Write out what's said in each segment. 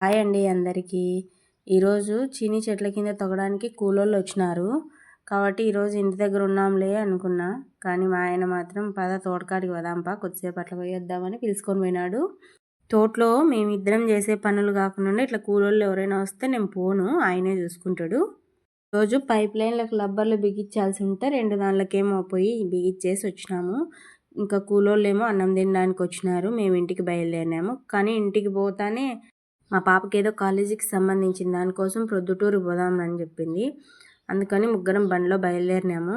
Hi అండి అందరికీ. ఈరోజు చీని చెట్ల కింద తొగడానికి కూలోళ్ళు వచ్చినారు. కాబట్టి ఈరోజు ఇంటి దగ్గర ఉన్నాంలే అనుకున్నా. కానీ మా ఆయన మాత్రం పద తోటకాడికి వదాంపా కొద్దిసేపు అట్లా పోయొద్దామని పిలుచుకొని పోయినాడు. తోటలో మేమిద్దరం చేసే పనులు కాకుండా ఇట్లా కూలోళ్ళు ఎవరైనా వస్తే నేను పోను ఆయనే చూసుకుంటాడు. రోజు పైప్ లైన్లకు లబ్బర్లు బిగించాల్సి ఉంటే రెండు దానిలకేమో పోయి బిగించేసి వచ్చినాము. ఇంకా కూలోళ్ళు ఏమో అన్నం తినడానికి వచ్చినారు. మేము ఇంటికి బయలుదేరినాము. కానీ ఇంటికి పోతానే మా పాపకి ఏదో కాలేజీకి సంబంధించిన దానికోసం ప్రొద్దుటూరు పోదామని చెప్పింది. అందుకని ముగ్గురం బండిలో బయలుదేరినాము.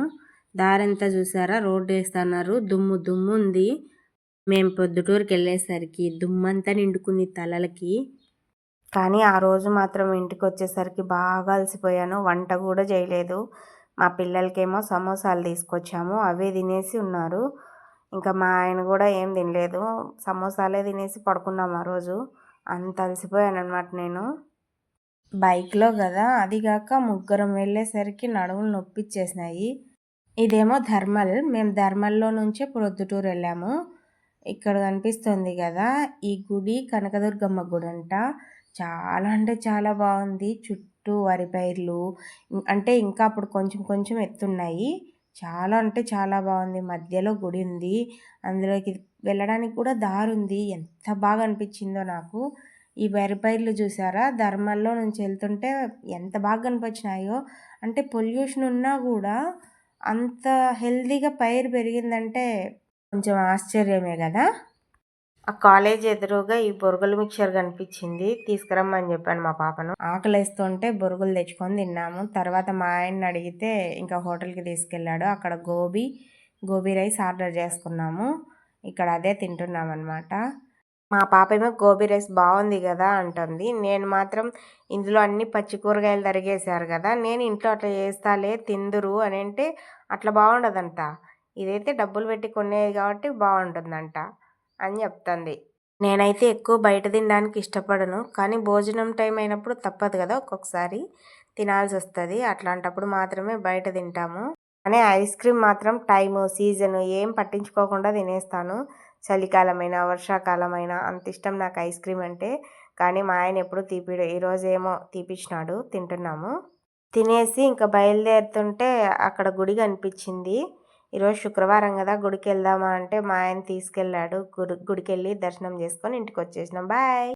దారంతా చూసారా? రోడ్డు వేస్తున్నారు. దుమ్ము దుమ్ము ఉంది. మేము పొద్దుటూరుకి వెళ్ళేసరికి దుమ్మంతా నిండుకుంది తలలకి. కానీ ఆ రోజు మాత్రం ఇంటికి వచ్చేసరికి బాగా అలసిపోయాను. వంట కూడా చేయలేదు. మా పిల్లలకేమో సమోసాలు తీసుకొచ్చాము. అవే తినేసి ఉన్నారు. ఇంకా మా ఆయన కూడా ఏం తినలేదు. సమోసాలే తినేసి పడుకున్నాం ఆ రోజు. అంత అలసిపోయాను అనమాట నేను. బైక్లో కదా అదిగాక ముగ్గురం వెళ్ళేసరికి నడుములు నొప్పిచ్చేసినాయి. ఇదేమో ధర్మల్. మేము ధర్మల్లో నుంచే ప్రొద్దుటూరు వెళ్ళాము. ఇక్కడ కనిపిస్తుంది కదా ఈ గుడి కనకదుర్గమ్మ గుడి అంట. చాలా అంటే చాలా బాగుంది చుట్టూ వరి పైర్లు అంటే ఇంకా అప్పుడు కొంచెం కొంచెం ఎత్తున్నాయి. చాలా అంటే చాలా బాగుంది. మధ్యలో గుడి ఉంది. అందులోకి వెళ్ళడానికి కూడా దారి ఉంది. ఎంత బాగా అనిపించిందో నాకు. ఈ వరి పైర్లు చూసారా? ధర్మల్లో నుంచి వెళ్తుంటే ఎంత బాగా కనిపించినాయో. అంటే పొల్యూషన్ ఉన్నా కూడా అంత హెల్దీగా పైరు పెరిగిందంటే కొంచెం ఆశ్చర్యమే కదా. ఆ కాలేజ్ ఎదురుగా ఈ బొరుగుల మిక్చర్ కనిపించింది. తీసుకురమ్మని చెప్పాను మా పాపను. ఆకలి వేస్తుంటే బొరుగులు తెచ్చుకొని తిన్నాము. తర్వాత మా ఆయన్ని అడిగితే ఇంకా హోటల్కి తీసుకెళ్ళాడు. అక్కడ గోబీ గోబీ రైస్ ఆర్డర్ చేసుకున్నాము. ఇక్కడ అదే తింటున్నాం అనమాట మా పాప ఏమో గోబీ రైస్ బాగుంది కదా అంటుంది. నేను మాత్రం ఇందులో అన్ని పచ్చి కూరగాయలు తరిగేశారు కదా నేను ఇంట్లో అట్లా చేస్తాలే తిందురు అని అంటే అట్లా బాగుండదంట. ఇదైతే డబ్బులు పెట్టి కొనేది కాబట్టి బాగుంటుందంట. అని చెప్తుంది. నేనైతే ఎక్కువ బయట తినడానికి ఇష్టపడను. కానీ భోజనం టైం అయినప్పుడు తప్పదు కదా ఒక్కొక్కసారి. తినాల్సి వస్తుంది. అట్లాంటప్పుడు మాత్రమే బయట తింటాము. కానీ ఐస్ క్రీమ్ మాత్రం టైము సీజను ఏం పట్టించుకోకుండా తినేస్తాను. చలికాలమైనా వర్షాకాలమైనా అంత ఇష్టం నాకు ఐస్ క్రీమ్ అంటే. కానీ మా ఆయన ఎప్పుడు తీపిడు ఈరోజు ఏమో తీపిచ్చినాడు తింటున్నాము. తినేసి ఇంకా బయలుదేరుతుంటే అక్కడ గుడి కనిపించింది. ఈరోజు శుక్రవారం కదా గుడికి వెళ్దామా అంటే మా ఆయన తీసుకెళ్ళాడు గుడి గుడికి వెళ్ళి దర్శనం చేసుకొని ఇంటికి వచ్చేసినాం బాయ్!